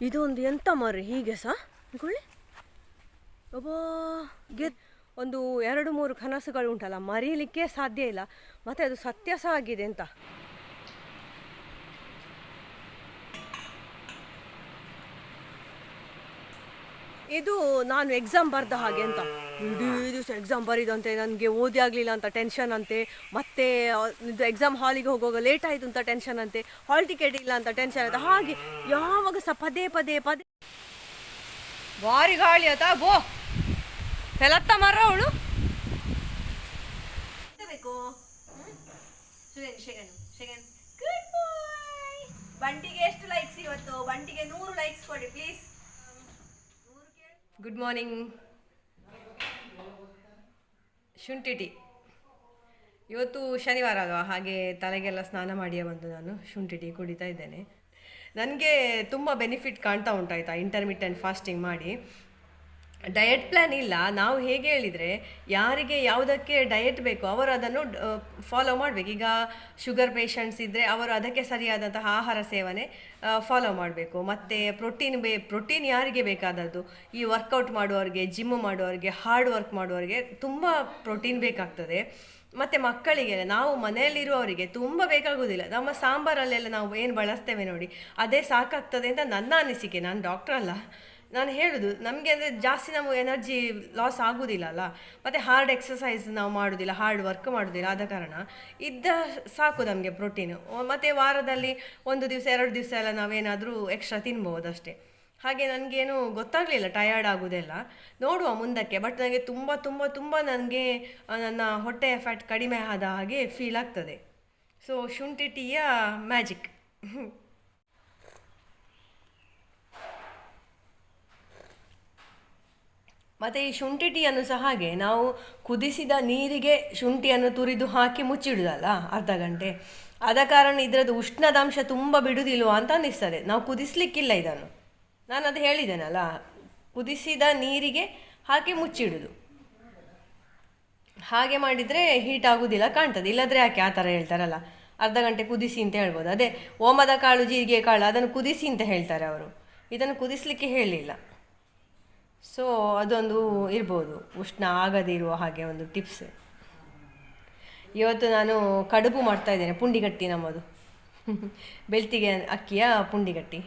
ಇದು ಒಂದು ಎಂತ ಮರ್ರಿ ಹೀಗೆ ಸಹ ಗುಳಿ ಒಬ್ಬ ಗೆ ಒಂದು ಎರಡು ಮೂರು ಕನಸುಗಳು ಉಂಟಲ್ಲ, ಮರೀಲಿಕ್ಕೆ ಸಾಧ್ಯ ಇಲ್ಲ. ಮತ್ತೆ ಅದು ಸತ್ಯ ಸಹ ಆಗಿದೆ ಅಂತ ಇದು ನಾನು ಎಕ್ಸಾಮ್ ಬರೆದ ಹಾಗೆ ಅಂತ ಇಡೀ ದಿವಸ ಎಕ್ಸಾಮ್ ಬರೀದಂತೆ ನನಗೆ ಓದಿ ಆಗಲಿಲ್ಲ ಅಂತ ಟೆನ್ಷನ್ ಅಂತೆ ಮತ್ತೆ ಇದು ಎಕ್ಸಾಮ್ ಹಾಲಿಗೆ ಹೋಗುವಾಗ ಲೇಟ್ ಆಯಿತು ಅಂತ ಟೆನ್ಷನ್ ಅಂತೆ ಹಾಲ್ ಟಿಕೆಟ್ ಇಲ್ಲ ಅಂತ ಟೆನ್ಷನ್ ಆಯಿತು. ಹಾಗೆ ಯಾವಾಗ ಸಹ ಪದೇ ಪದೇ ಪದೇ. ಭಾರಿ ಗಾಳಿ ಆಯ್ತಾ? ಬೋ. ಫೆಲತ್ತ ಮರ ಅವಳು? ಬಂಟಿಗೆ ಎಷ್ಟು ಲೈಕ್ಸ್ ಇವತ್ತು? ಬಂಟಿಗೆ ನೂರು ಲೈಕ್ಸ್ ಕೊಡಿ ಪ್ಲೀಸ್ ಗುಡ್ ಮಾರ್ನಿಂಗ್ ಶುಂಠಿ ಟೀ. ಇವತ್ತು ಶನಿವಾರ ಅಲ್ವಾ? ಹಾಗೆ ತಲೆಗೆಲ್ಲ ಸ್ನಾನ ಮಾಡಿಯೇ ಬಂದು ನಾನು ಶುಂಠಿ ಟೀ ಕುಡಿತಾ ಇದ್ದೇನೆ. ನನಗೆ ತುಂಬ ಬೆನಿಫಿಟ್ ಕಾಣ್ತಾ ಉಂಟಾಯ್ತಾ ಇಂಟರ್ಮಿಟೆಂಟ್ ಫಾಸ್ಟಿಂಗ್ ಮಾಡಿ. ಡಯಟ್ ಪ್ಲ್ಯಾನ್ ಇಲ್ಲ. ನಾವು ಹೇಗೆ ಹೇಳಿದರೆ, ಯಾರಿಗೆ ಯಾವುದಕ್ಕೆ ಡಯಟ್ ಬೇಕು ಅವರು ಅದನ್ನು ಫಾಲೋ ಮಾಡಬೇಕು. ಈಗ ಶುಗರ್ ಪೇಷಂಟ್ಸ್ ಇದ್ದರೆ ಅವರು ಅದಕ್ಕೆ ಸರಿಯಾದಂತಹ ಆಹಾರ ಸೇವನೆ ಫಾಲೋ ಮಾಡಬೇಕು. ಮತ್ತು ಪ್ರೋಟೀನ್ ಬೇ ಪ್ರೋಟೀನ್ ಯಾರಿಗೆ ಬೇಕಾದದ್ದು? ಈ ವರ್ಕೌಟ್ ಮಾಡುವವರಿಗೆ ಜಿಮ್ ಮಾಡುವವರಿಗೆ ಹಾರ್ಡ್ ವರ್ಕ್ ಮಾಡುವವರಿಗೆ ತುಂಬ ಪ್ರೋಟೀನ್ ಬೇಕಾಗ್ತದೆ. ಮತ್ತು ಮಕ್ಕಳಿಗೆ, ನಾವು ಮನೆಯಲ್ಲಿರುವವರಿಗೆ ತುಂಬ ಬೇಕಾಗೋದಿಲ್ಲ. ನಮ್ಮ ಸಾಂಬಾರಲ್ಲೆಲ್ಲ ನಾವು ಏನು ಬಳಸ್ತೇವೆ ನೋಡಿ, ಅದೇ ಸಾಕಾಗ್ತದೆ ಅಂತ ನನ್ನ ಅನಿಸಿಕೆ. ನಾನು ಡಾಕ್ಟ್ರಲ್ಲ ನಾನು ಹೇಳುದು, ನಮಗೆ ಅಂದರೆ ಜಾಸ್ತಿ ನಾವು ಎನರ್ಜಿ ಲಾಸ್ ಆಗೋದಿಲ್ಲ ಅಲ್ಲ ಮತ್ತು ಹಾರ್ಡ್ ಎಕ್ಸಸೈಸ್ ನಾವು ಮಾಡೋದಿಲ್ಲ ಹಾರ್ಡ್ ವರ್ಕ್ ಮಾಡೋದಿಲ್ಲ, ಆದ ಕಾರಣ ಇದ್ದ ಸಾಕು ನಮಗೆ ಪ್ರೋಟೀನು ಮತ್ತು ವಾರದಲ್ಲಿ ಒಂದು ದಿವಸ, ಎರಡು ದಿವಸ ಎಲ್ಲ ನಾವೇನಾದರೂ ಎಕ್ಸ್ಟ್ರಾ ತಿನ್ಬೋದು ಅಷ್ಟೇ ಹಾಗೆ ನನಗೇನು ಗೊತ್ತಾಗಲಿಲ್ಲ ಟಯರ್ಡ್ ಆಗೋದೆಲ್ಲ. ನೋಡುವ ಮುಂದಕ್ಕೆ ಬಟ್ ನನಗೆ ತುಂಬ ತುಂಬ ತುಂಬ ನನಗೆ ನನ್ನ ಹೊಟ್ಟೆಯ ಫ್ಯಾಟ್ ಕಡಿಮೆ ಆದ ಹಾಗೆ ಫೀಲ್ ಆಗ್ತದೆ. ಸೊ ಶುಂಠಿ ಟೀಯ ಮ್ಯಾಜಿಕ್ ಮತ್ತು ಈ ಶುಂಠಿ ಟೀಯನ್ನು ಸಹ ಹಾಗೆ ನಾವು ಕುದಿಸಿದ ನೀರಿಗೆ ಶುಂಠಿಯನ್ನು ತುರಿದು ಹಾಕಿ ಮುಚ್ಚಿಡುದಲ್ಲ ಅರ್ಧ ಗಂಟೆ. ಆದ ಕಾರಣ ಇದರದ್ದು ಉಷ್ಣದಾಂಶ ತುಂಬ ಬಿಡುವುದಿಲ್ವ ಅಂತ ಅನ್ನಿಸ್ತದೆ. ನಾವು ಕುದಿಸ್ಲಿಕ್ಕಿಲ್ಲ ಇದನ್ನು. ನಾನು ಅದು ಹೇಳಿದ್ದೇನಲ್ಲ, ಕುದಿಸಿದ ನೀರಿಗೆ ಹಾಕಿ ಮುಚ್ಚಿಡುದು. ಹಾಗೆ ಮಾಡಿದರೆ ಹೀಟ್ ಆಗೋದಿಲ್ಲ ಕಾಣ್ತದೆ. ಇಲ್ಲದ್ರೆ ಯಾಕೆ ಆ ಥರ ಹೇಳ್ತಾರಲ್ಲ? ಅರ್ಧ ಗಂಟೆ ಕುದಿಸಿ ಅಂತ ಹೇಳ್ಬೋದು. ಅದೇ, ಓಮದ ಕಾಳು, ಜೀರಿಗೆ ಕಾಳು, ಅದನ್ನು ಕುದಿಸಿ ಅಂತ ಹೇಳ್ತಾರೆ ಅವರು. ಇದನ್ನು ಕುದಿಸ್ಲಿಕ್ಕೆ ಹೇಳಿಲ್ಲ. ಸೊ ಅದೊಂದು ಇರ್ಬೋದು. ಉಷ್ಣ ಆಗದಿರುವ ಹಾಗೆ ಒಂದು ಟಿಪ್ಸ್ ಇವತ್ತು ನಾನು ಕಡುಬು ಮಾಡ್ತಾ ಇದ್ದೇನೆ, ಪುಂಡಿಗಟ್ಟಿ ನಮ್ಮದು. ಬೆಳ್ತಿಗೆ ಅಕ್ಕಿಯ ಪುಂಡಿಗಟ್ಟಿ.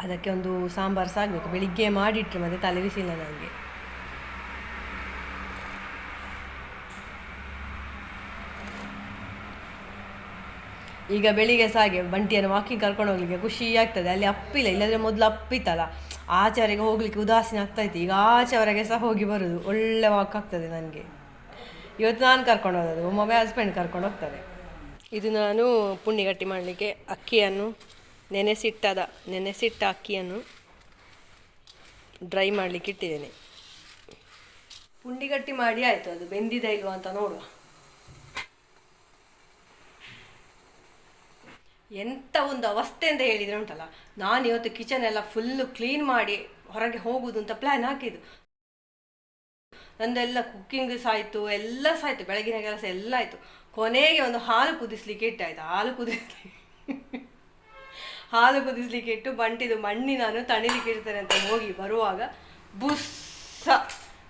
ಅದಕ್ಕೆ ಒಂದು ಸಾಂಬಾರು ಸಾಗಬೇಕು ಬೆಳಿಗ್ಗೆ ಮಾಡಿಟ್ರೆ ಮತ್ತೆ ತಲೆ ಬಿಸಿಲ್ಲ ನನಗೆ. ಈಗ ಬೆಳಿಗ್ಗೆ ಸಹ ಹಾಗೆ ಬಂಟಿಯನ್ನು ವಾಕಿಂಗ್ ಕರ್ಕೊಂಡು ಹೋಗ್ಲಿಕ್ಕೆ ಖುಷಿ ಆಗ್ತದೆ. ಅಲ್ಲಿ ಅಪ್ಪಿಲ್ಲ ಇಲ್ಲದ್ರೆ ಮೊದಲು ಅಪ್ಪಿತ್ತಲ್ಲ. ಆಚಾರಿಗೆ ಹೋಗ್ಲಿಕ್ಕೆ ಉದಾಸೀನ ಆಗ್ತಾ ಇತ್ತು. ಈಗ ಆಚೆವರೆಗೆ ಸಹ ಹೋಗಿ ಬರುದು. ಒಳ್ಳೆ ವಾಕ್ ಆಗ್ತದೆ ನನಗೆ. ಇವತ್ತು ನಾನು ಕರ್ಕೊಂಡು ಹೋಗೋದು ಒಮ್ಮೊಮ್ಮೆ ಹಸ್ಬೆಂಡ್ ಕರ್ಕೊಂಡು ಹೋಗ್ತಾರೆ. ಇದು ನಾನು ಪುಂಡಿಗಟ್ಟಿ ಮಾಡಲಿಕ್ಕೆ ಅಕ್ಕಿಯನ್ನು ನೆನೆಸಿಟ್ಟದ ನೆನೆಸಿಟ್ಟ ಅಕ್ಕಿಯನ್ನು ಡ್ರೈ ಮಾಡಲಿಕ್ಕೆ ಇಟ್ಟಿದ್ದೇನೆ. ಪುಂಡಿಗಟ್ಟಿ ಮಾಡಿ ಆಯಿತು ಅದು. ಬೆಂದಿದೆ ಇಲ್ವಾ ಅಂತ ನೋಡುವ. ಎಂಥ ಒಂದು ಅವಸ್ಥೆ ಅಂತ ಹೇಳಿದ್ರೆ ಉಂಟಲ್ಲ, ನಾನು ಇವತ್ತು ಕಿಚನ್ ಎಲ್ಲ ಫುಲ್ಲು ಕ್ಲೀನ್ ಮಾಡಿ ಹೊರಗೆ ಹೋಗುದು ಅಂತ ಪ್ಲ್ಯಾನ್ ಹಾಕಿದ್ದು. ನಂದೆಲ್ಲ ಕುಕ್ಕಿಂಗ್ ಸಾಯ್ತು ಎಲ್ಲ ಸಾಯ್ತು ಬೆಳಗಿನ ಕೆಲಸ ಎಲ್ಲ ಆಯಿತು. ಕೊನೆಗೆ ಒಂದು ಹಾಲು ಕುದಿಸ್ಲಿಕ್ಕೆ ಇಟ್ಟಾಯ್ತು ಹಾಲು ಕುದಿಸ್ಲಿಕ್ಕೆ. ಹಾಲು ಕುದಿಸ್ಲಿಕ್ಕೆ ಇಟ್ಟು ಬಂಟಿದು ಮಣ್ಣಿ ನಾನು ತಣಿಲಿಕ್ಕೆ ಇಡ್ತೇನೆ ಅಂತ ಹೋಗಿ ಬರುವಾಗ ಬುಸ್ಸ!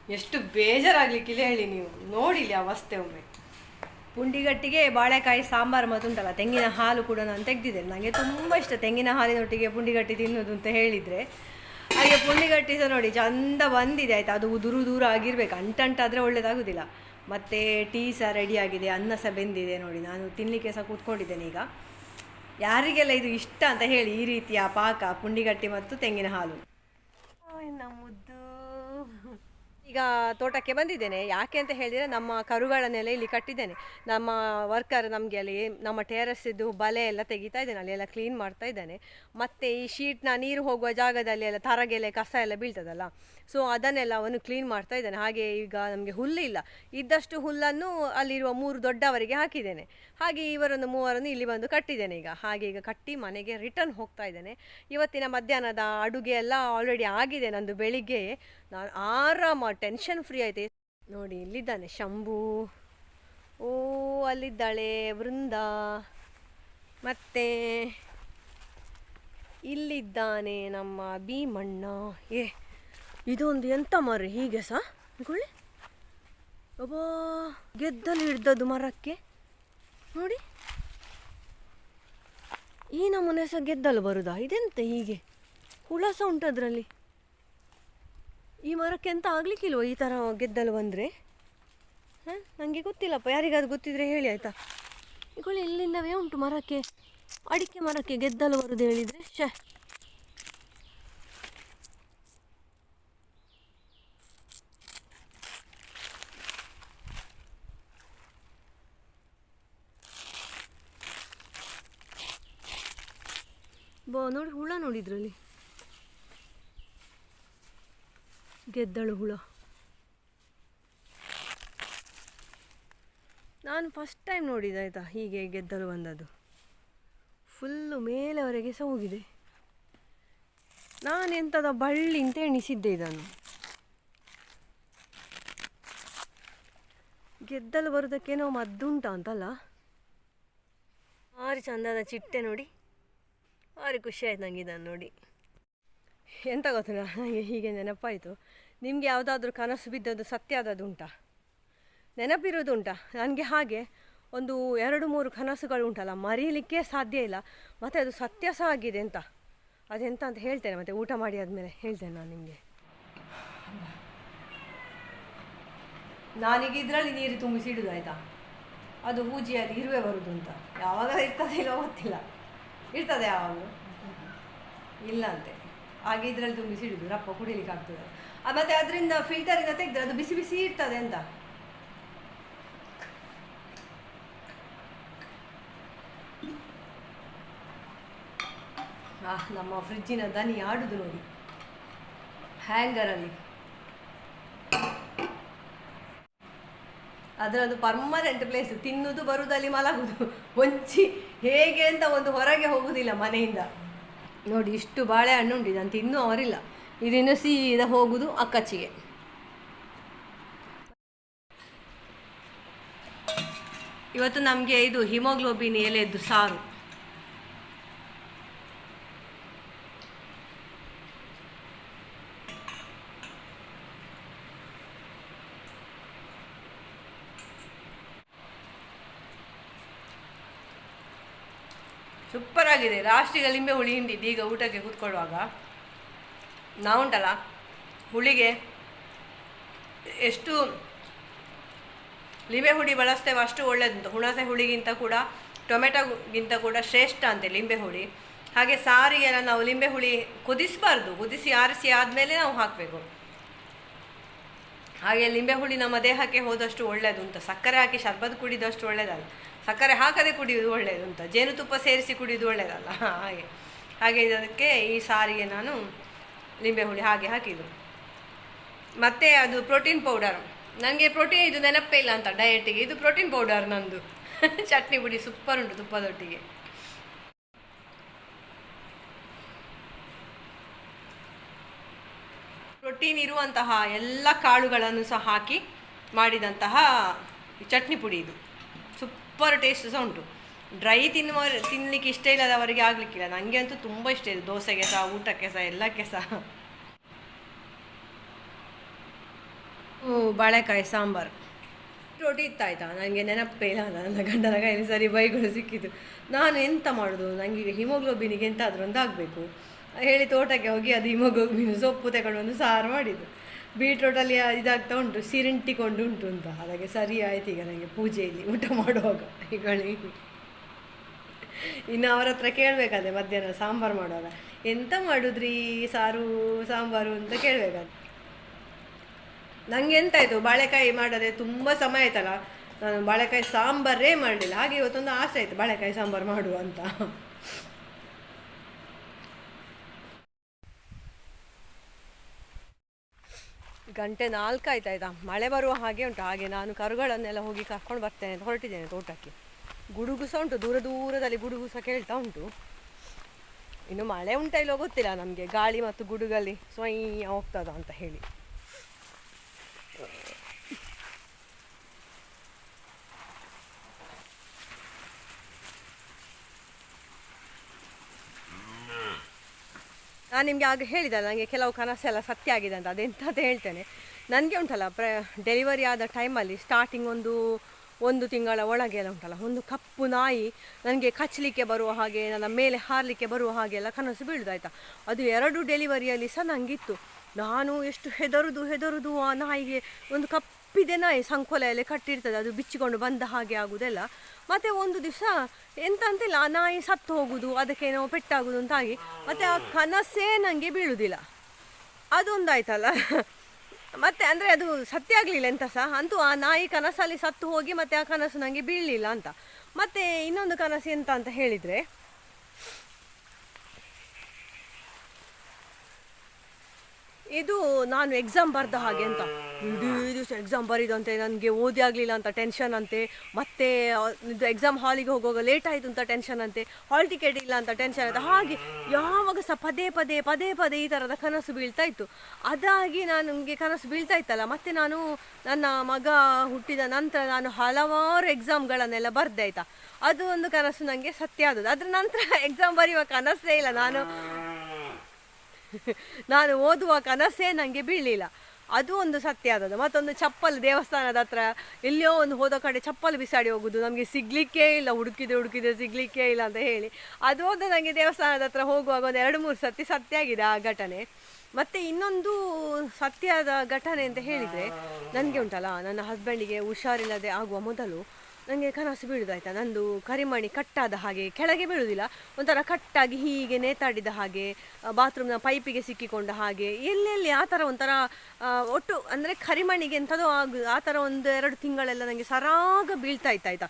ಎಷ್ಟು ಬೇಜಾರಾಗ್ಲಿಕ್ಕಿಲ್ಲ ಹೇಳಿ ನೀವು. ನೋಡಿಲಿ ಅವಸ್ಥೆ ಒಮ್ಮೆ. ಪುಂಡಿಗಟ್ಟಿಗೆ ಬಾಳೆಕಾಯಿ, ಸಾಂಬಾರು ಮತ್ತು ಉಂಟಲ್ಲ ತೆಂಗಿನ ಹಾಲು ಕೂಡ ನಾನು ತೆಗೆದಿದ್ದೇನೆ. ನನಗೆ ತುಂಬ ಇಷ್ಟ ತೆಂಗಿನ ಹಾಲಿನೊಟ್ಟಿಗೆ ಪುಂಡಿಗಟ್ಟಿ ತಿನ್ನೋದು ಅಂತ ಹೇಳಿದರೆ. ಹಾಗೆ ಪುಂಡಿಗಟ್ಟಿ ಸಹ ನೋಡಿ, ಚಂದ ಬಂದಿದೆ ಆಯಿತಾ? ಅದು ಉದುರು ದೂರ ಆಗಿರಬೇಕು. ಅಂಟಂಟಾದರೆ ಒಳ್ಳೆಯದಾಗೋದಿಲ್ಲ ಮತ್ತು ಟೀ ಸಹ ರೆಡಿಯಾಗಿದೆ ಅನ್ನ ಸಹ ಬೆಂದಿದೆ ನೋಡಿ, ನಾನು ತಿನ್ನಲಿಕ್ಕೆ ಸಹ ಕೂತ್ಕೊಂಡಿದ್ದೇನೆ ಈಗ. ಯಾರಿಗೆಲ್ಲ ಇದು ಇಷ್ಟ ಅಂತ ಹೇಳಿ, ಈ ರೀತಿಯ ಪಾಕ, ಪುಂಡಿಗಟ್ಟಿ ಮತ್ತು ತೆಂಗಿನ ಹಾಲು. ಮುದ್ದು. ಈಗ ತೋಟಕ್ಕೆ ಬಂದಿದ್ದೇನೆ. ಯಾಕೆ ಅಂತ ಹೇಳಿದರೆ ನಮ್ಮ ಕರುಗಳನ್ನೆಲ್ಲ ಇಲ್ಲಿ ಕಟ್ಟಿದ್ದೇನೆ. ನಮ್ಮ ವರ್ಕರ್ ನಮಗೆ ಅಲ್ಲಿ ನಮ್ಮ ಟೆರಸ್ಸಿದ್ದು ಬಲೆ ಎಲ್ಲ ತೆಗಿತಾ ಇದ್ದೇನೆ. ಅಲ್ಲೆಲ್ಲ ಕ್ಲೀನ್ ಮಾಡ್ತಾ ಇದ್ದಾನೆ. ಮತ್ತು ಈ ಶೀಟ್ನ ನೀರು ಹೋಗುವ ಜಾಗದಲ್ಲಿ ಎಲ್ಲ ತರಗೆಲೆ, ಕಸ ಎಲ್ಲ ಬೀಳ್ತದಲ್ಲ. ಸೊ ಅದನ್ನೆಲ್ಲ ಅವನು ಕ್ಲೀನ್ ಮಾಡ್ತಾ ಇದ್ದಾನೆ. ಹಾಗೆ ಈಗ ನಮಗೆ ಹುಲ್ಲು ಇಲ್ಲ. ಇದ್ದಷ್ಟು ಹುಲ್ಲನ್ನು ಅಲ್ಲಿರುವ ಮೂರು ದೊಡ್ಡವರಿಗೆ ಹಾಕಿದ್ದೇನೆ. ಹಾಗೆ ಇವರನ್ನು ಮೂವರನ್ನು ಇಲ್ಲಿ ಬಂದು ಕಟ್ಟಿದ್ದೇನೆ ಈಗ. ಹಾಗೆ ಈಗ ಕಟ್ಟಿ ಮನೆಗೆ ರಿಟರ್ನ್ ಹೋಗ್ತಾ ಇದ್ದೇನೆ. ಇವತ್ತಿನ ಮಧ್ಯಾಹ್ನದ ಅಡುಗೆ ಎಲ್ಲ ಆಲ್ರೆಡಿ ಆಗಿದೆ. ನಂದು ಬೆಳಿಗ್ಗೆ ನಾನು ಆರಾಮ ಟೆನ್ಷನ್ ಫ್ರೀ ಆಯಿತು. ನೋಡಿ, ಇಲ್ಲಿದ್ದಾನೆ ಶಂಭು. ಓ, ಅಲ್ಲಿದ್ದಾಳೆ ವೃಂದ. ಮತ್ತೆ ಇಲ್ಲಿದ್ದಾನೆ ನಮ್ಮ ಭೀಮಣ್ಣ. ಏ ಇದೊಂದು ಎಂತ ಮರ ಹೀಗೆ ಸಹ ಗುಳಿ ಅಬ್ಬಾ, ಗೆದ್ದಲು ಹಿಡ್ದದ್ದು ಮರಕ್ಕೆ? ನೋಡಿ. ಈ ನಮೂನೆ ಸಹ ಗೆದ್ದಲು ಬರುದಾ? ಇದೆಂತ ಹೀಗೆ? ಹುಳ ಸಹ ಉಂಟು ಅದರಲ್ಲಿ ಈ ಮರಕ್ಕೆ ಎಂತ ಆಗ್ಲಿಕ್ಕಿಲ್ವ ಈ ಥರ ಗೆದ್ದಲು ಬಂದರೆ? ಹಾಂ? ನನಗೆ ಗೊತ್ತಿಲ್ಲಪ್ಪ, ಯಾರಿಗಾದ್ರು ಗೊತ್ತಿದ್ರೆ ಹೇಳಿ ಆಯಿತಾ? ಗುಳಿ ಇಲ್ಲಿಂದವೇ ಉಂಟು ಮರಕ್ಕೆ. ಅಡಿಕೆ ಮರಕ್ಕೆ ಗೆದ್ದಲು ಬರುದು ಹೇಳಿದರೆ ಶೇ ನೋಡಿ ಹುಳ ನೋಡಿದ್ರಲ್ಲಿ ಗೆದ್ದಳು ಹುಳ. ನಾನು ಫಸ್ಟ್ ಟೈಮ್ ನೋಡಿದೆ ಆಯಿತಾ ಹೀಗೆ ಗೆದ್ದಲು ಬಂದದ್ದು. ಫುಲ್ಲು ಮೇಲೆವರೆಗೆ ಸಹ ಹೋಗಿದೆ ನಾನು ಎಂಥದ ಬಳ್ಳಿ ಅಂತ ಎಣಿಸಿದ್ದೆ ಇದನ್ನು. ಗೆದ್ದಲು ಬರೋದಕ್ಕೇನೋ ಮದ್ದುಂಟ ಅಂತಲ್ಲ. ಆರು ಚಂದದ ಚಿಟ್ಟೆ ನೋಡಿ. ಭಾರಿ ಖುಷಿ ಆಯ್ತು ನನಗೆ ಇದನ್ನು ನೋಡಿ. ಎಂತ ಗೊತ್ತಿಲ್ಲ ನನಗೆ ಹೀಗೆ ನೆನಪಾಯಿತು. ನಿಮಗೆ ಯಾವುದಾದ್ರೂ ಕನಸು ಬಿದ್ದದ್ದು ಸತ್ಯ ಆದದ್ದು ಉಂಟಾ? ನೆನಪಿರೋದುಂಟಾ ನನಗೆ ಹಾಗೆ ಒಂದು ಎರಡು ಮೂರು ಕನಸುಗಳು ಉಂಟಲ್ಲ, ಮರೀಲಿಕ್ಕೆ ಸಾಧ್ಯ ಇಲ್ಲ. ಮತ್ತು ಅದು ಸತ್ಯ ಸಹ ಆಗಿದೆ ಅಂತ. ಅದೆಂತ ಅಂತ ಹೇಳ್ತೇನೆ, ಮತ್ತು ಊಟ ಮಾಡಿ ಆದಮೇಲೆ ಹೇಳ್ತೇನೆ ನಾನು ನಿಮಗೆ. ನಾನೀಗ ಇದರಲ್ಲಿ ನೀರು ತುಂಬಿಸಿ ಇಡುದು ಆಯಿತಾ? ಅದು ಹೂಜಿಯಲ್ಲಿ ಇರುವೆ ಬರುದು ಅಂತ. ಯಾವಾಗ ಇರ್ತದೆ ಇಲ್ಲ ಗೊತ್ತಿಲ್ಲ. ಇರ್ತದೆ ಯಾವಾಗಲೂ ಇಲ್ಲ ಅಂತೆ. ಹಾಗೆ ಇದರಲ್ಲಿ ತುಂಬಿಸಿ ಇಡುದು ರಪ್ಪ ಕುಡಿಲಿಕ್ಕೆ ಆಗ್ತದೆ. ಮತ್ತೆ ಅದರಿಂದ ಫಿಲ್ಟರಿಂದ ತೆಗೆದ್ರೆ ಅದು ಬಿಸಿ ಬಿಸಿ ಇರ್ತದೆ ಅಂತ. ನಮ್ಮ ಫ್ರಿಜ್ಜಿನ ದನಿ ಆಡುದು ನೋಡಿ. ಹ್ಯಾಂಗರಲ್ಲಿ ಅದರದ್ದು ಪರ್ಮನೆಂಟ್ ಪ್ಲೇಸ್ ತಿನ್ನುವುದು ಬರುವುದಲ್ಲಿ ಮಲಗುದು. ಒಂಚಿ ಹೇಗೆ ಅಂತ ಒಂದು ಹೊರಗೆ ಹೋಗುವುದಿಲ್ಲ ಮನೆಯಿಂದ. ನೋಡಿ, ಇಷ್ಟು ಬಾಳೆಹಣ್ಣು ಉಂಟು, ಇದನ್ನು ತಿನ್ನು ಅವರಿಲ್ಲ. ಇದನ್ನು ಸೀದಾ ಹೋಗುದು ಅಕ್ಕಚ್ಚಿಗೆ. ಇವತ್ತು ನಮಗೆ ಇದು ಹಿಮೋಗ್ಲೋಬಿನ್ ಎಲೆದ್ದು ಸಾರು. ಸೂಪರ್ ಆಗಿದೆ ಲಾಸ್ಟಿಗೆ ಲಿಂಬೆ ಹುಳಿ ಹಿಂಡಿದ್ದು ಈಗ ಊಟಕ್ಕೆ ಕೂತ್ಕೊಳ್ಳುವಾಗ. ನಾವುಂಟಲ್ಲ ಹುಳಿಗೆ ಎಷ್ಟು ಲಿಂಬೆ ಹುಳಿ ಬಳಸ್ತೇವೆ ಅಷ್ಟು ಒಳ್ಳೆಯದುಂಟು ಹುಣಸೆ ಹುಳಿಗಿಂತ ಕೂಡ, ಟೊಮೆಟೊಗಿಂತ ಕೂಡ ಶ್ರೇಷ್ಠ ಅಂತೆ ಲಿಂಬೆ ಹುಳಿ. ಹಾಗೆ ಸಾರಿಗೆಲ್ಲ ನಾವು ಲಿಂಬೆ ಹುಳಿ ಕುದಿಸಬಾರ್ದು. ಕುದಿಸಿ ಆರಿಸಿ ಆದಮೇಲೆ ನಾವು ಹಾಕಬೇಕು. ಹಾಗೆ ಲಿಂಬೆ ಹುಳಿ ನಮ್ಮ ದೇಹಕ್ಕೆ ಹೋದಷ್ಟು ಒಳ್ಳೆಯದು ಅಂತ ಸಕ್ಕರೆ ಹಾಕಿ ಶರ್ಬತ್ ಕುಡಿದಷ್ಟು ಒಳ್ಳೆಯದಲ್ಲ ಸಕ್ಕರೆ ಹಾಕದೆ ಕುಡಿಯುವುದು ಒಳ್ಳೆಯದು ಅಂತ. ಜೇನುತುಪ್ಪ ಸೇರಿಸಿ ಕುಡಿಯುವುದು ಒಳ್ಳೆಯದಲ್ಲ ಹಾಗೆ. ಹಾಗೆ ಇದಕ್ಕೆ ಈ ಸಾರಿಗೆ ನಾನು ಲಿಂಬೆ ಹುಳಿ ಹಾಗೆ ಹಾಕಿದ್ದು. ಮತ್ತು ಅದು ಪ್ರೋಟೀನ್ ಪೌಡರ್. ನನಗೆ ಪ್ರೋಟೀನ್ ಇದು ನೆನಪೇ ಇಲ್ಲ ಅಂತ ಡಯಟಿಗೆ ಇದು ಪ್ರೋಟೀನ್ ಪೌಡರ್ ನಂದು. ಚಟ್ನಿ ಪುಡಿ ಸೂಪರ್ ಉಂಟು ತುಪ್ಪದೊಟ್ಟಿಗೆ. ಪ್ರೋಟೀನ್ ಇರುವಂತಹ ಎಲ್ಲ ಕಾಳುಗಳನ್ನು ಸಹ ಹಾಕಿ ಮಾಡಿದಂತಹ ಚಟ್ನಿ ಪುಡಿ ಇದು. ಸೂಪರ್ ಟೇಸ್ಟ್ ಸಹ ಉಂಟು. ಡ್ರೈ ತಿನ್ನುವ ತಿನ್ನಲಿಕ್ಕೆ ಇಷ್ಟ ಇಲ್ಲದವರಿಗೆ ಆಗಲಿಕ್ಕಿಲ್ಲ. ನನಗೆ ಅಂತೂ ತುಂಬ ಇಷ್ಟ ಇದೆ. ದೋಸೆಗೆ ಸಹ, ಊಟಕ್ಕೆ ಸಹ, ಎಲ್ಲಕ್ಕೆ ಸಹ. ಬಾಳೆಕಾಯಿ, ಸಾಂಬಾರು. ರೋಟಿ ಇತ್ತಾಯ್ತಾ ನನಗೆ ನೆನಪೇ ಇಲ್ಲ. ನನ್ನ ಗಂಡನ ಕೈಯಲ್ಲಿ ಸರಿ ಬೈಗಳು ಸಿಕ್ಕಿತು ನಾನು ಎಂತ ಮಾಡೋದು? ಈಗ ಹಿಮೋಗ್ಲೋಬಿನಿಗೆ ಎಂತಾದರೂ ಒಂದು ಆಗಬೇಕು. ಹೇಳಿ ತೋಟಕ್ಕೆ ಹೋಗಿ ಅದು ಹಿಮೋಗ್ಲೋಬಿನ್ ಸೊಪ್ಪು ತಗೊಂಡು ಒಂದು ಸಾರು ಮಾಡಿದ್ದು. ಬೀಟ್ರೋಟಲ್ಲಿ ಇದಾಗ್ತಾ ಉಂಟು, ಸಿರಿಂಟಿಕೊಂಡು ಉಂಟು ಅಂತ. ಹಾಗಾಗಿ ಸರಿ ಆಯ್ತು ಈಗ ನನಗೆ ಪೂಜೆಯಲ್ಲಿ ಊಟ ಮಾಡುವಾಗ. ಈಗ ಇನ್ನು ಅವರ ಹತ್ರ ಕೇಳಬೇಕಾದ್ರೆ ಮಧ್ಯಾಹ್ನ ಸಾಂಬಾರು ಮಾಡುವಾಗ. ಎಂತ ಮಾಡಿದ್ರಿ ಸಾರು, ಸಾಂಬಾರು ಅಂತ ಕೇಳಬೇಕಾದ್ರೆ. ನನಗೆ ಎಂತಾಯಿತು, ಬಾಳೆಕಾಯಿ ಮಾಡದೆ ತುಂಬ ಸಮಯ ಆಯ್ತಲ್ಲ. ನಾನು ಬಾಳೆಕಾಯಿ ಸಾಂಬಾರೇ ಮಾಡಲಿಲ್ಲ. ಹಾಗೆ ಇವತ್ತೊಂದು ಆಸೆ ಆಯಿತು, ಬಾಳೆಕಾಯಿ ಸಾಂಬಾರು ಮಾಡುವ ಅಂತ. ಗಂಟೆ ನಾಲ್ಕು ಆಯ್ತಾ ಮಳೆ ಬರುವ ಹಾಗೆ ಉಂಟು. ಹಾಗೆ ನಾನು ಕರುಗಳನ್ನೆಲ್ಲ ಹೋಗಿ ಕರ್ಕೊಂಡು ಬರ್ತೇನೆ ಅಂತ ಹೊರಟಿದ್ದೇನೆ ತೋಟಕ್ಕೆ. ಗುಡುಗು ಸಹ ಉಂಟು. ದೂರ ದೂರದಲ್ಲಿ ಗುಡುಗು ಸಹ ಕೇಳ್ತಾ ಉಂಟು. ಇನ್ನು ಮಳೆ ಉಂಟಾ ಇಲ್ಲೋ ಗೊತ್ತಿಲ್ಲ ನಮಗೆ. ಗಾಳಿ ಮತ್ತು ಗುಡುಗಲ್ಲಿ ಸ್ವಯ್ಯ ಹೋಗ್ತದ ಅಂತ ಹೇಳಿ. ನಾನು ನಿಮಗೆ ಆಗ ಹೇಳಿದಲ್ಲ ನನಗೆ ಕೆಲವು ಕನಸೆಲ್ಲ ಸತ್ಯ ಆಗಿದೆ ಅಂತ ಅದೆಂತ ಹೇಳ್ತೇನೆ. ನನಗೆ ಉಂಟಲ್ಲ, ಪ್ರ ಡೆಲಿವರಿ ಆದ ಟೈಮಲ್ಲಿ ಸ್ಟಾರ್ಟಿಂಗ್ ಒಂದು ಒಂದು ತಿಂಗಳ ಒಳಗೆ ಎಲ್ಲ ಉಂಟಲ್ಲ, ಒಂದು ಕಪ್ಪು ನಾಯಿ ನನಗೆ ಕಚ್ಚಲಿಕ್ಕೆ ಬರುವ ಹಾಗೆ, ನನ್ನ ಮೇಲೆ ಹಾರಲಿಕ್ಕೆ ಬರುವ ಹಾಗೆ ಎಲ್ಲ ಕನಸು ಬೀಳುದಾಯ್ತಾ. ಅದು ಎರಡು ಡೆಲಿವರಿಯಲ್ಲಿ ಸಹ ನನಗಿತ್ತು ನಾನು ಎಷ್ಟು ಹೆದರುದು ಹೆದರುದು ಆ ನಾಯಿಗೆ ಒಂದು ಕಪ್ಪಿದೆ ನಾಯಿ ಸಂಕೋಲೆಯಲ್ಲಿ ಕಟ್ಟಿರ್ತದೆ, ಅದು ಬಿಚ್ಚಿಕೊಂಡು ಬಂದ ಹಾಗೆ ಆಗುದೆಲ್ಲ. ಮತ್ತೆ ಒಂದು ದಿವಸ ಎಂತ ಅಂತಿಲ್ಲ ಆ ನಾಯಿ ಸತ್ತು ಹೋಗುದು ಅದಕ್ಕೇನೋ ಪೆಟ್ಟಾಗುದು ಅಂತ ಆಗಿ ಮತ್ತೆ ಆ ಕನಸೇ ನನಗೆ ಬೀಳುವುದಿಲ್ಲ ಅದೊಂದಾಯ್ತಲ್ಲ. ಮತ್ತೆ ಅಂದರೆ ಅದು ಸತ್ಯ ಆಗಲಿಲ್ಲ ಎಂತ ಸಹ ಅಂತೂ ಆ ನಾಯಿ ಕನಸಲ್ಲಿ ಸತ್ತು ಹೋಗಿ ಮತ್ತೆ ಆ ಕನಸು ನನಗೆ ಬೀಳಲಿಲ್ಲ ಅಂತ. ಮತ್ತೆ ಇನ್ನೊಂದು ಕನಸು ಎಂತ ಅಂತ ಹೇಳಿದರೆ ಇದು ನಾನು ಎಕ್ಸಾಮ್ ಬರ್ದ ಹಾಗೆ ಅಂತ. ಇಡೀ ದಿವಸ ಎಕ್ಸಾಮ್ ಬರೀದಂತೆ, ನನಗೆ ಓದಿ ಆಗಲಿಲ್ಲ ಅಂತ ಟೆನ್ಷನ್ ಅಂತೆ. ಮತ್ತೆ ಇದು ಎಕ್ಸಾಮ್ ಹಾಲಿಗೆ ಹೋಗುವಾಗ ಲೇಟ್ ಆಯಿತು ಅಂತ ಟೆನ್ಷನ್ ಅಂತೆ. ಹಾಲ್ ಟಿಕೆಟ್ ಇಲ್ಲ ಅಂತ ಟೆನ್ಷನ್ ಆಯಿತು. ಹಾಗೆ ಯಾವಾಗ ಸಹ ಪದೇ ಪದೇ ಪದೇ ಪದೇ ಈ ಥರದ ಕನಸು ಬೀಳ್ತಾ ಇತ್ತು. ಅದಾಗಿ ನಾನು ನನಗೆ ಕನಸು ಬೀಳ್ತಾ ಇತ್ತಲ್ಲ, ಮತ್ತೆ ನಾನು ನನ್ನ ಮಗ ಹುಟ್ಟಿದ ನಂತರ ನಾನು ಹಲವಾರು ಎಕ್ಸಾಮ್ಗಳನ್ನೆಲ್ಲ ಬರ್ದೆ ಆಯ್ತಾ. ಅದು ಒಂದು ಕನಸು ನನಗೆ ಸತ್ಯ ಆದದ್ದು. ಅದ್ರ ನಂತರ ಎಕ್ಸಾಮ್ ಬರೆಯುವ ಕನಸೇ ಇಲ್ಲ. ನಾನು ನಾನು ಓದುವ ಕನಸೇ ನನಗೆ ಬೀಳಲಿಲ್ಲ. ಅದು ಒಂದು ಸತ್ಯ ಆದದ್ದು. ಮತ್ತೊಂದು ಚಪ್ಪಲ್ ದೇವಸ್ಥಾನದ ಹತ್ರ ಎಲ್ಲಿಯೋ ಒಂದು ಹೋದ ಕಡೆ ಚಪ್ಪಲ್ ಬಿಸಾಡಿ ಹೋಗುದು. ನಮಗೆ ಸಿಗ್ಲಿಕ್ಕೆ ಇಲ್ಲ ಹುಡುಕಿದೆ ಹುಡುಕಿದೆ ಸಿಗ್ಲಿಕ್ಕೆ ಇಲ್ಲ ಅಂತ ಹೇಳಿ. ಅದು ಒಂದು ನನಗೆ ದೇವಸ್ಥಾನದ ಹತ್ರ ಹೋಗುವಾಗ ಒಂದು ಎರಡು ಮೂರು ಸತಿ ಸತ್ಯ ಆಗಿದೆ ಆ ಘಟನೆ. ಮತ್ತೆ ಇನ್ನೊಂದು ಸತ್ಯದ ಘಟನೆ ಅಂತ ಹೇಳಿದರೆ, ನನಗೆ ಉಂಟಲ್ಲ, ನನ್ನ ಹಸ್ಬೆಂಡಿಗೆ ಹುಷಾರಿಲ್ಲದೆ ಆಗುವ ಮೊದಲು ನನಗೆ ಕನಸು ಬೀಳುದಾಯ್ತಾ? ನಂದು ಕರಿಮಣಿ ಕಟ್ಟಾದ ಹಾಗೆ ಕೆಳಗೆ ಬೀಳುವುದಿಲ್ಲ ಒಂಥರ ಕಟ್ಟಾಗಿ ಹೀಗೆ ನೇತಾಡಿದ ಹಾಗೆ ಬಾತ್ರೂಮ್ನ ಪೈಪಿಗೆ ಸಿಕ್ಕಿಕೊಂಡ ಹಾಗೆ, ಎಲ್ಲೆಲ್ಲಿ ಆ ಥರ ಒಂಥರ ಒಟ್ಟು ಅಂದರೆ ಕರಿಮಣಿಗೆ ಎಂಥದೋ ಆಗ, ಆ ಥರ ಒಂದು ಎರಡು ತಿಂಗಳೆಲ್ಲ ನನಗೆ ಸರಾಗ ಬೀಳ್ತಾ ಇತ್ತು ಆಯ್ತಾ?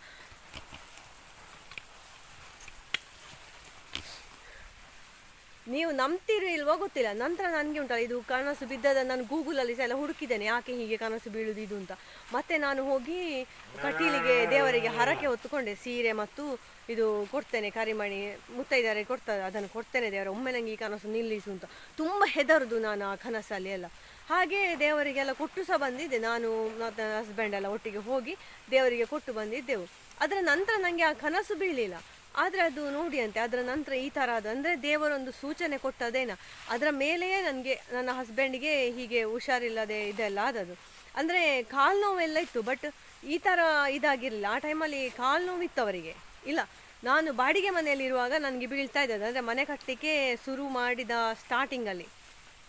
ನೀವು ನಂಬ್ತೀರೋ ಇಲ್ವೋ ಗೊತ್ತಿಲ್ಲ. ನಂತರ ನನಗೆ ಉಂಟಲ್ಲ, ಇದು ಕನಸು ಬಿದ್ದದ ನಾನು ಗೂಗಲಲ್ಲಿ ಸಹ ಎಲ್ಲ ಹುಡುಕಿದ್ದೇನೆ, ಯಾಕೆ ಹೀಗೆ ಕನಸು ಬೀಳುದು ಇದು ಅಂತ. ಮತ್ತೆ ನಾನು ಹೋಗಿ ಕಟೀಲಿಗೆ, ದೇವರಿಗೆ ಹರಕೆ ಹೊತ್ತುಕೊಂಡೆ, ಸೀರೆ ಮತ್ತು ಇದು ಕೊಡ್ತೇನೆ, ಕರಿಮಣಿ ಮುತ್ತೈದಾರೆ ಕೊಡ್ತಾರೆ ಅದನ್ನು ಕೊಡ್ತೇನೆ ದೇವರ, ಒಮ್ಮೆ ನನಗೆ ಈ ಕನಸು ನಿಲ್ಲಿಸು ಅಂತ. ತುಂಬ ಹೆದರುದು ನಾನು ಆ ಕನಸಲ್ಲಿ ಎಲ್ಲ. ಹಾಗೆ ದೇವರಿಗೆಲ್ಲ ಕೊಟ್ಟು ಸಹ ಬಂದಿದ್ದೆ. ನಾನು ನನ್ನ ಹಸ್ಬೆಂಡ್ ಎಲ್ಲ ಒಟ್ಟಿಗೆ ಹೋಗಿ ದೇವರಿಗೆ ಕೊಟ್ಟು ಬಂದಿದ್ದೆವು. ಅದರ ನಂತರ ನನಗೆ ಆ ಕನಸು ಬೀಳಲಿಲ್ಲ ಆದರೆ ಅದು ನೋಡಿ ಅಂತೆ ಅದರ ನಂತರ ಈ ಥರ ಅದು. ಅಂದರೆ ದೇವರೊಂದು ಸೂಚನೆ ಕೊಟ್ಟದೇನ, ಅದರ ಮೇಲೆಯೇ ನನಗೆ, ನನ್ನ ಹಸ್ಬೆಂಡಿಗೆ ಹೀಗೆ ಹುಷಾರಿಲ್ಲದೆ ಇದೆಲ್ಲ ಆದದು ಅಂದರೆ ಕಾಲು ನೋವೆಲ್ಲ ಇತ್ತು ಬಟ್ ಈ ಥರ ಇದಾಗಿರಲಿಲ್ಲ. ಆ ಟೈಮಲ್ಲಿ ಕಾಲು ನೋವಿತ್ತು ಅವರಿಗೆ ಇಲ್ಲ, ನಾನು ಬಾಡಿಗೆ ಮನೆಯಲ್ಲಿರುವಾಗ ನನಗೆ ಬೀಳ್ತಾ ಇದ್ದದ್ದು. ಅಂದರೆ ಮನೆ ಕಟ್ಟಲಿಕ್ಕೆ ಶುರು ಮಾಡಿದ ಸ್ಟಾರ್ಟಿಂಗಲ್ಲಿ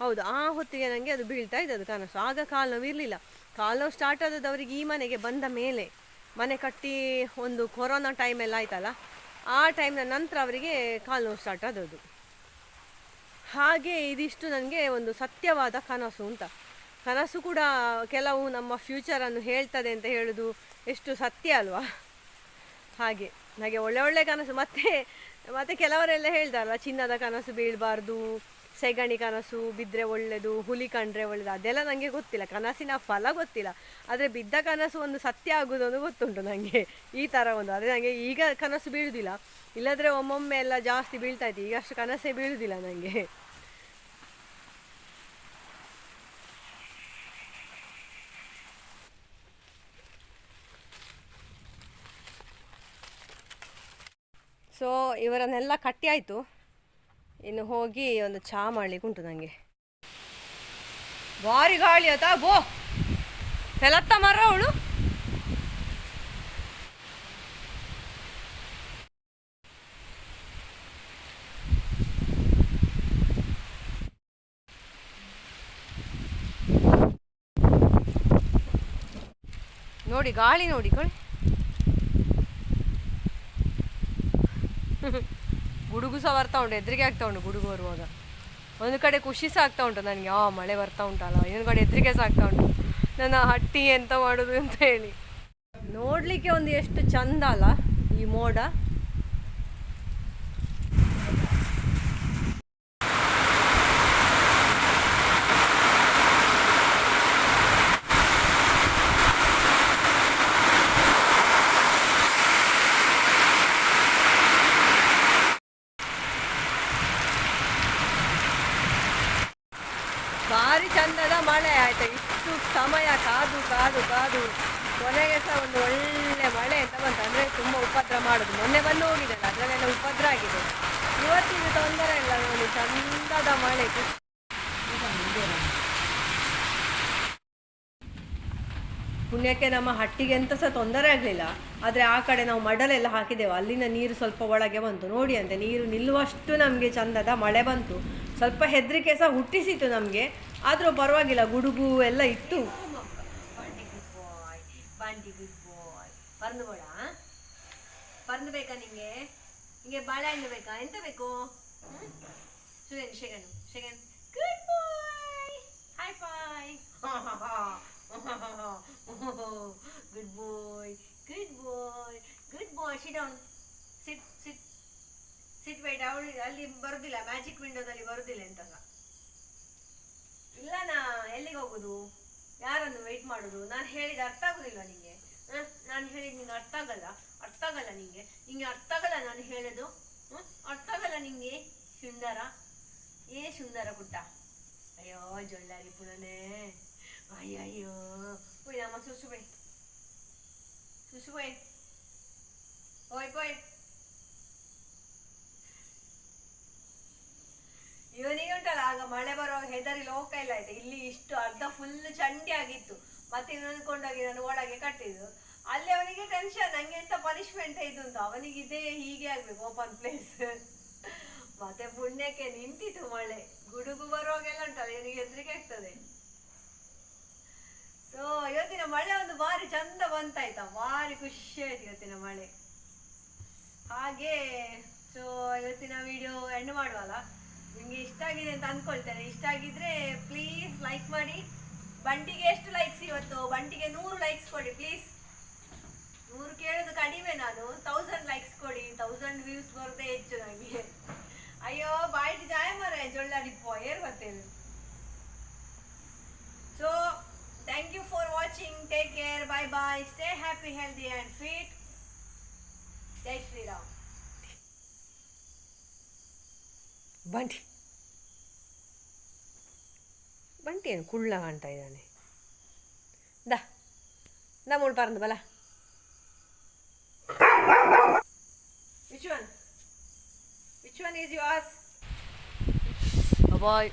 ಹೌದು, ಆ ಹೊತ್ತಿಗೆ ನನಗೆ ಅದು ಬೀಳ್ತಾ ಇದ್ದದ್ದು ಕನಸು. ಆಗ ಕಾಲು ನೋವು ಇರಲಿಲ್ಲ. ಕಾಲು ನೋವು ಸ್ಟಾರ್ಟ್ ಆದದ್ದು ಅವರಿಗೆ ಈ ಮನೆಗೆ ಬಂದ ಮೇಲೆ. ಮನೆ ಕಟ್ಟಿ ಒಂದು ಕೊರೋನಾ ಟೈಮೆಲ್ಲ ಆಯ್ತಲ್ಲ ಆ ಟೈಮ್ನ ನಂತರ ಅವರಿಗೆ ಕಾಲು ನೋವು ಸ್ಟಾರ್ಟ್ ಆದದ್ದು. ಹಾಗೆ ಇದಿಷ್ಟು ನನಗೆ ಒಂದು ಸತ್ಯವಾದ ಕನಸು ಅಂತ. ಕನಸು ಕೂಡ ಕೆಲವು ನಮ್ಮ ಫ್ಯೂಚರನ್ನು ಹೇಳ್ತದೆ ಅಂತ ಹೇಳೋದು ಎಷ್ಟು ಸತ್ಯ ಅಲ್ವಾ? ಹಾಗೆ ಹಾಗೆ ಒಳ್ಳೆ ಒಳ್ಳೆ ಕನಸು. ಮತ್ತೆ ಮತ್ತೆ ಕೆಲವರೆಲ್ಲ ಹೇಳ್ತಾರಲ್ಲ ಚಿನ್ನದ ಕನಸು ಬೀಳಬಾರ್ದು ಸೆಗಣಿ ಕನಸು ಬಿದ್ದರೆ ಒಳ್ಳೆಯದು ಹುಲಿ ಕಂಡ್ರೆ ಒಳ್ಳೆಯದು ಅದೆಲ್ಲ ನನಗೆ ಗೊತ್ತಿಲ್ಲ. ಕನಸಿನ ಫಲ ಗೊತ್ತಿಲ್ಲ. ಆದರೆ ಬಿದ್ದ ಕನಸು ಒಂದು ಸತ್ಯ ಆಗುವುದೊಂದು ಗೊತ್ತುಂಟು ನನಗೆ ಈ ಥರ ಒಂದು. ಆದರೆ ನನಗೆ ಈಗ ಕನಸು ಬೀಳುವುದಿಲ್ಲ ಇಲ್ಲದ್ರೆ ಒಮ್ಮೊಮ್ಮೆ ಎಲ್ಲ ಜಾಸ್ತಿ ಬೀಳ್ತಾ ಇತ್ತು. ಈಗ ಅಷ್ಟು ಕನಸೇ ಬೀಳುವುದಿಲ್ಲ ನನಗೆ ಸೊ ಇವರನ್ನೆಲ್ಲ ಕಟ್ಟಿ ಆಯಿತು. ಇನ್ನು ಹೋಗಿ ಒಂದು ಚಾ ಮಾಡ್ಲಿಕ್ಕೆ ಉಂಟು ನನಗೆ ಭಾರಿ ಗಾಳಿ ಆಯ್ತಾ? ಬೋ ಎಲ್ಲತ್ತ ಮರ ಅವಳು. ನೋಡಿ, ಗಾಳಿ ನೋಡಿ ಕೊಡಿ ಗುಡುಗು ಸಹ ಬರ್ತಾ ಉಂಟು, ಎದುರಿಗೆ ಆಗ್ತಾ ಉಂಟು ಗುಡುಗು ಬರುವಾಗ. ಒಂದು ಕಡೆ ಖುಷಿ ಸಹ ಆಗ್ತಾ ಉಂಟು ನನಗೆ, ಆ ಮಳೆ ಬರ್ತಾ ಉಂಟಲ್ಲ, ಇನ್ನೊಂದು ಕಡೆ ಎದುರಿಗೆ ಸಹ ಆಗ್ತಾ ಉಂಟು. ನನ್ನ ಹಟ್ಟಿ ಎಂತ ಮಾಡೋದು ಅಂತ ಹೇಳಿ. ನೋಡಲಿಕ್ಕೆ ಒಂದು ಎಷ್ಟು ಚಂದ ಅಲ್ಲ ಈ ಮೋಡ. ಭಾರಿ ಚಂದದ ಮಳೆ ಆಯ್ತಾ. ಇಷ್ಟು ಸಮಯ ಕಾದು ಕಾದು ಕಾದು. ಕೊನೆಗೆ ಸಹ ಒಂದು ಒಳ್ಳೆ ಮಳೆ ಅಂತ ಬಂತು. ಅಂದರೆ ತುಂಬ ಉಪದ್ರ ಮಾಡೋದು. ಮೊನ್ನೆ ಬಂದು ಹೋಗಿದೆ ಅದರಲ್ಲೆಲ್ಲ ಉಪದ್ರ ಆಗಿದೆ. ಇವತ್ತಿನ ತೊಂದರೆ ಇಲ್ಲ, ನೋಡಿ, ಚಂದದ ಮಳೆ. ಪುಣ್ಯಕ್ಕೆ ನಮ್ಮ ಹಟ್ಟಿಗೆ ಎಂತ ಸಹ ತೊಂದರೆ ಆಗಲಿಲ್ಲ. ಆದರೆ ಆ ಕಡೆ ನಾವು ಮಡಲೆಲ್ಲ ಹಾಕಿದೆವು. ಅಲ್ಲಿನ ನೀರು ಸ್ವಲ್ಪ ಒಳಗೆ ಬಂತು. ನೋಡಿ ಅಂತೆ, ನೀರು ನಿಲ್ಲುವಷ್ಟು ನಮಗೆ ಚಂದದ ಮಳೆ ಬಂತು. ಸ್ವಲ್ಪ ಹೆದರಿಕೆ ಸಹ ಹುಟ್ಟಿಸಿತು ನಮಗೆ. ಆದರೂ ಪರವಾಗಿಲ್ಲ, ಗುಡುಗು ಎಲ್ಲ ಇತ್ತು. ಬೇಕಾ ನಿಂಗೆ? ನಿಂಗೆ ಬಾಳೆಹಣ್ಣು ಬೇಕಾ? ಎಂತ ಬೇಕು? Good boy high five good good good boy sit sit sit ಅಲ್ಲಿ ಬರುದಿಲ್ಲ. ಮ್ಯಾಜಿಕ್ ವಿಂಡೋದಲ್ಲಿ ಬರುದಿಲ್ಲ ಎಂತಲ್ಲ. ಇಲ್ಲನಾ ಎಲ್ಲಿಗೆ ಹೋಗುದು? ಯಾರನ್ನು ವೆಯ್ಟ್ ಮಾಡುದು? ನಾನು ಹೇಳಿದ ಅರ್ಥ ಆಗುದಿಲ್ವಾ ನಿಂಗೆ? ನಾನು ಹೇಳಿದ ನಿಂಗೆ ಅರ್ಥ ಆಗಲ್ಲ? ಅರ್ಥ ಆಗಲ್ಲ ನಿಂಗೆ? ನಿಂಗೆ ಅರ್ಥ ಆಗಲ್ಲ ನಾನು ಹೇಳೋದು? ಅರ್ಥ ಆಗಲ್ಲ ನಿಂಗೆ? ಸುಂದರ? ಏ ಸುಂದರ ಪುಟ್ಟ? ಅಯ್ಯೋ, ಜೊಳ್ಳಾರಿ ಪುಣನೆ ಅಯ್ಯಯ್ಯೋ. ಪುಡಿ ನಮ್ಮ ಸುಸುಬೆ. ಹೋಯ್ ಪೋಯ್ ಇವನಿಗೆ ಉಂಟಲ್ಲ ಆಗ ಮಳೆ ಬರುವಾಗ ಹೆದರಿ ಲೋಕ ಇಲ್ಲ ಆಯ್ತು. ಇಲ್ಲಿ ಇಷ್ಟು ಅರ್ಧ ಫುಲ್ ಚಂಡಿ ಆಗಿತ್ತು. ಮತ್ತೆ ಕೊಂಡೋಗಿ ನಾನು ಒಳಗೆ ಕಟ್ಟಿದ್ದು. ಅಲ್ಲಿ ಅವನಿಗೆ ಟೆನ್ಷನ್ ನಂಗೆ ಎಂತ ಪನಿಷ್ಮೆಂಟ್ ಇದು ಅಂತ. ಅವನಿಗೆ ಇದೇ ಹೀಗೆ ಆಗ್ಬೇಕು ಓಪನ್ ಪ್ಲೇಸ್ ಮತ್ತೆ ಪುಣ್ಯಕ್ಕೆ ನಿಂತಿತು ಮಳೆ. ಗುಡುಗು ಬರುವಾಗೆಲ್ಲ ಉಂಟಲ್ಲ ಇವನಿಗೆ ಹೆದರಿಕೆ ಆಗ್ತದೆ. ಸೊ ಇವತ್ತಿನ ಮಳೆ ಒಂದು ಬಾರಿ ಚಂದ ಬಂತಾಯ್ತಾ. ಭಾರಿ ಖುಷಿ ಆಯ್ತು ಇವತ್ತಿನ ಮಳೆ. ಹಾಗೆ ಸೊ ಇವತ್ತಿನ ವಿಡಿಯೋ ಎಂಡ್ ಮಾಡುವಲ್ಲ? ನಿಮಗೆ ಇಷ್ಟ ಆಗಿದೆ ಅಂತ ಅಂದ್ಕೊಳ್ತೇನೆ ಇಷ್ಟ ಆಗಿದ್ರೆ ಪ್ಲೀಸ್ ಲೈಕ್ ಮಾಡಿ. ಬಂಟಿಗೆ ಎಷ್ಟು ಲೈಕ್ಸ್ ಇವತ್ತು? ಬಂಟಿಗೆ ನೂರು ಲೈಕ್ಸ್ ಕೊಡಿ ಪ್ಲೀಸ್ ನೂರು ಕೇಳೋದು ಕಡಿಮೆ ನಾನು. ತೌಸಂಡ್ ಲೈಕ್ಸ್ ಕೊಡಿ. ತೌಸಂಡ್ ವ್ಯೂಸ್ ಬರೋದೇ ಹೆಚ್ಚು ನನಗೆ ಅಯ್ಯೋ ಬಾಯ್ಟಿ ಜಾಯ ಮರ ಜೊಳ್ಳಾಡಿ ಏರ್ ಬರ್ತೇನೆ so thank you for watching take care bye bye stay happy healthy and fit ಜೈ ಶ್ರೀರಾಮ್ ಬಂಟಿ. ಬಂಟಿ ಏನು ಕುಳ್ಳ ಕಾಣ್ತಾ ಇದ್ದಾನೆ ದಾ ದಮ್ಮೋಳು ಪರಂದು ಬಲ which one which one is yours boy